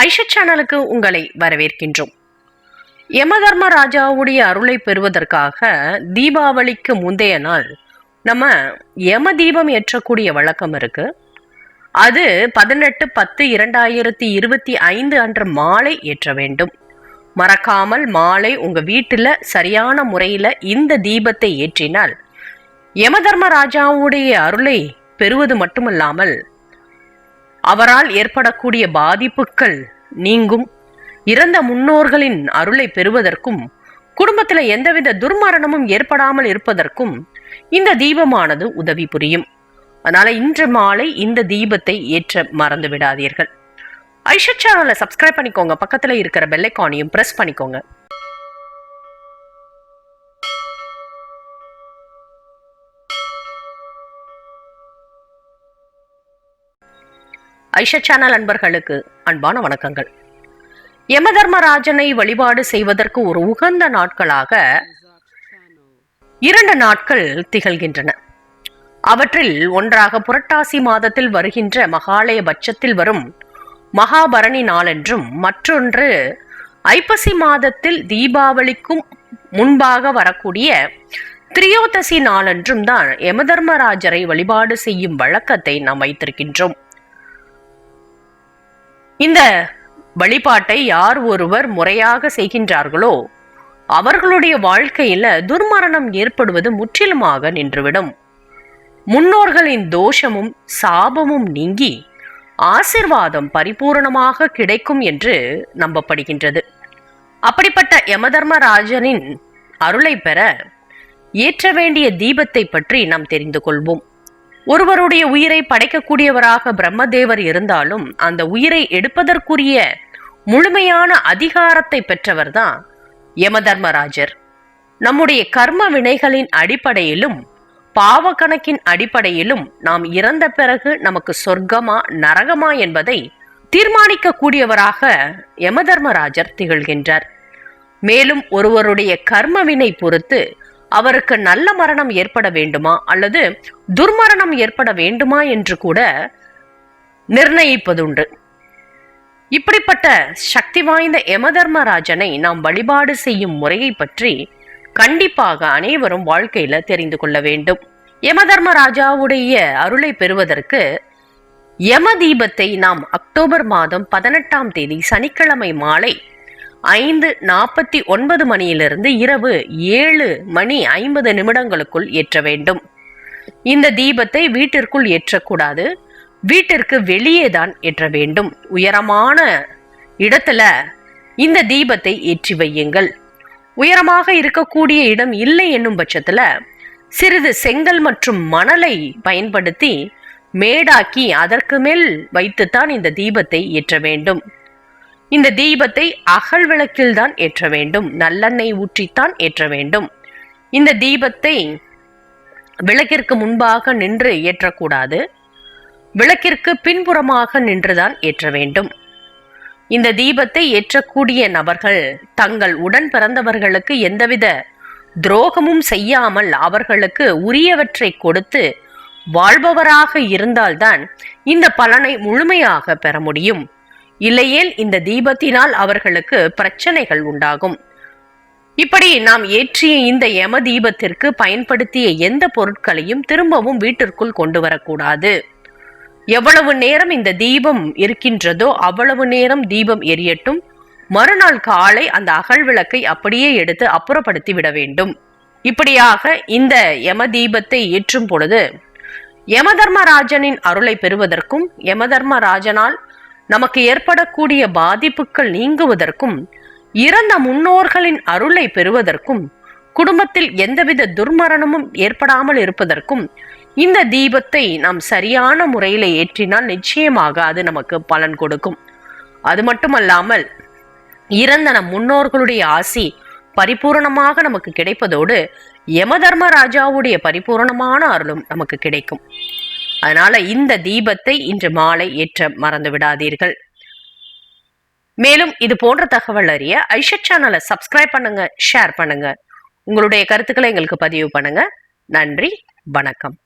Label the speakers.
Speaker 1: ஐஷா சேனலுக்கு உங்களை வரவேற்கின்றோம். யமதர்மராஜாவுடைய அருளை பெறுவதற்காக தீபாவளிக்கு முந்தைய நாள் நம்ம யம தீபம் ஏற்றக்கூடிய வழக்கம் இருக்கு. அது பதினெட்டு பத்து இரண்டாயிரத்தி இருபத்தி ஐந்து அன்று மாலை ஏற்ற வேண்டும். மறக்காமல் மாலை உங்க வீட்டில் சரியான முறையில் இந்த தீபத்தை ஏற்றினால் யமதர்மராஜாவுடைய அருளை பெறுவது மட்டுமல்லாமல் அவரால் ஏற்படக்கூடிய பாதிப்புகள் நீங்கும். இறந்த முன்னோர்களின் அருளை பெறுவதற்கும் குடும்பத்தில் எந்தவித துர்மரணமும் ஏற்படாமல் இருப்பதற்கும் இந்த தீபமானது உதவி புரியும். அதனால இன்று மாலை இந்த தீபத்தை ஏற்ற மறந்து விடாதீர்கள். ஐஷா சேனலை சப்ஸ்கிரைப் பண்ணிக்கோங்க. பக்கத்துல இருக்கிற பெல்லைக்கானையும் பிரஸ் பண்ணிக்கோங்க. ஐஷா சேனல் அன்பர்களுக்கு அன்பான வணக்கங்கள். யமதர்மராஜனை வழிபாடு செய்வதற்கு ஒரு உகந்த நாட்களாக இரண்டு நாட்கள் திகழ்கின்றன. அவற்றில் ஒன்றாக புரட்டாசி மாதத்தில் வருகின்ற மகாலய பட்சத்தில் வரும் மகாபரணி நாளென்றும் மற்றொன்று ஐப்பசி மாதத்தில் தீபாவளிக்கும் முன்பாக வரக்கூடிய திரியோதசி நாளன்றும் தான் யமதர்மராஜரை வழிபாடு செய்யும் வழக்கத்தை நாம் வைத்திருக்கின்றோம். இந்த வழிபாட்டை யார் ஒருவர் முறையாக செய்கின்றார்களோ அவர்களுடைய வாழ்க்கையில துர்மரணம் ஏற்படுவது முற்றிலுமாக நின்றுவிடும். முன்னோர்களின் தோஷமும் சாபமும் நீங்கி ஆசிர்வாதம் பரிபூரணமாக கிடைக்கும் என்று நம்பப்படுகின்றது. அப்படிப்பட்ட யமதர்மராஜனின் அருளை பெற ஏற்ற வேண்டிய தீபத்தை பற்றி நாம் தெரிந்து கொள்வோம். ஒருவருடைய உயிரை படைக்கக்கூடியவராக பிரம்மதேவர் இருந்தாலும் அந்த உயிரை எடுப்பதற்குரிய முழுமையான அதிகாரத்தை பெற்றவர்தான் யமதர்மராஜர். நம்முடைய கர்ம வினைகளின் அடிப்படையிலும் பாவ கணக்கின் அடிப்படையிலும் நாம் இறந்த பிறகு நமக்கு சொர்க்கமா நரகமா என்பதை தீர்மானிக்க கூடியவராக யமதர்மராஜர் திகழ்கின்றார். மேலும் ஒருவருடைய கர்ம வினை பொறுத்து அவருக்கு நல்ல மரணம் ஏற்பட வேண்டுமா? அல்லது துர்மரணம் ஏற்பட வேண்டுமா என்று கூட நிர்ணயிப்பதுண்டு. இப்படிப்பட்ட சக்தி வாய்ந்த யமதர்மராஜனை நாம் வழிபாடு செய்யும் முறையை பற்றி கண்டிப்பாக அனைவரும் வாழ்க்கையில தெரிந்து கொள்ள வேண்டும். யமதர்மராஜாவுடைய அருளை பெறுவதற்கு யம தீபத்தை நாம் அக்டோபர் மாதம் பதினெட்டாம் தேதி சனிக்கிழமை மாலை ஐந்து நாற்பத்தி ஒன்பது மணியிலிருந்து இரவு ஏழு மணி ஐம்பது நிமிடங்களுக்குள் ஏற்ற வேண்டும். இந்த தீபத்தை வீட்டிற்குள் ஏற்றக்கூடாது. வீட்டிற்கு வெளியே தான் ஏற்ற வேண்டும். உயரமான இடத்துல இந்த தீபத்தை ஏற்றி வையுங்கள். உயரமாக இருக்கக்கூடிய இடம் இல்லை என்னும் பட்சத்தில் சிறிது செங்கல் மற்றும் மணலை பயன்படுத்தி மேடாக்கி அதற்கு மேல் வைத்துத்தான் இந்த தீபத்தை ஏற்ற வேண்டும். இந்த தீபத்தை அகல் விளக்கில்தான் ஏற்ற வேண்டும். நல்லெண்ணெய் ஊற்றித்தான் ஏற்ற வேண்டும். இந்த தீபத்தை விளக்கிற்கு முன்பாக நின்று ஏற்றக்கூடாது. விளக்கிற்கு பின்புறமாக நின்றுதான் ஏற்ற வேண்டும். இந்த தீபத்தை ஏற்றக்கூடிய நபர்கள் தங்கள் உடன் பிறந்தவர்களுக்கு எந்தவித துரோகமும் செய்யாமல் அவர்களுக்கு உரியவற்றை கொடுத்து வாழ்பவராக இருந்தால்தான் இந்த பலனை முழுமையாக பெற முடியும். இல்லையேல் இந்த தீபத்தினால் அவர்களுக்கு பிரச்சனைகள் உண்டாகும். இப்படி நாம் ஏற்றிய இந்த யம தீபத்திற்கு பயன்படுத்திய எந்த பொருட்களையும் திரும்பவும் வீட்டிற்குள் கொண்டு வரக்கூடாது. எவ்வளவு நேரம் இந்த தீபம் இருக்கின்றதோ அவ்வளவு நேரம் தீபம் எரியட்டும். மறுநாள் காலை அந்த அகல் விளக்கை அப்படியே எடுத்து அப்புறப்படுத்தி விட வேண்டும். இப்படியாக இந்த யம தீபத்தை ஏற்றும் பொழுது யமதர்மராஜனின் அருளை பெறுவதற்கும் யமதர்மராஜனால் நமக்கு ஏற்படக்கூடிய பாதிப்புகள் நீங்குவதற்கும் இறந்த முன்னோர்களின் அருளை பெறுவதற்கும் குடும்பத்தில் எந்தவித துர்மரணமும் ஏற்படாமல் இருப்பதற்கும் இந்த தீபத்தை நாம் சரியான முறையில் ஏற்றினால் நிச்சயமாக அது நமக்கு பலன் கொடுக்கும். அது மட்டுமல்லாமல் இறந்த நம் முன்னோர்களுடைய ஆசி பரிபூரணமாக நமக்கு கிடைப்பதோடு யமதர்மராஜாவுடைய பரிபூரணமான அருளும் நமக்கு கிடைக்கும். அதனால இந்த தீபத்தை இன்று மாலை ஏற்ற மறந்து விடாதீர்கள். மேலும் இது போன்ற தகவல் அறிய ஐஷட் சேனலை சப்ஸ்கிரைப் பண்ணுங்க ஷேர் பண்ணுங்க. உங்களுடைய கருத்துக்களை எங்களுக்கு பதிவு பண்ணுங்க. நன்றி வணக்கம்.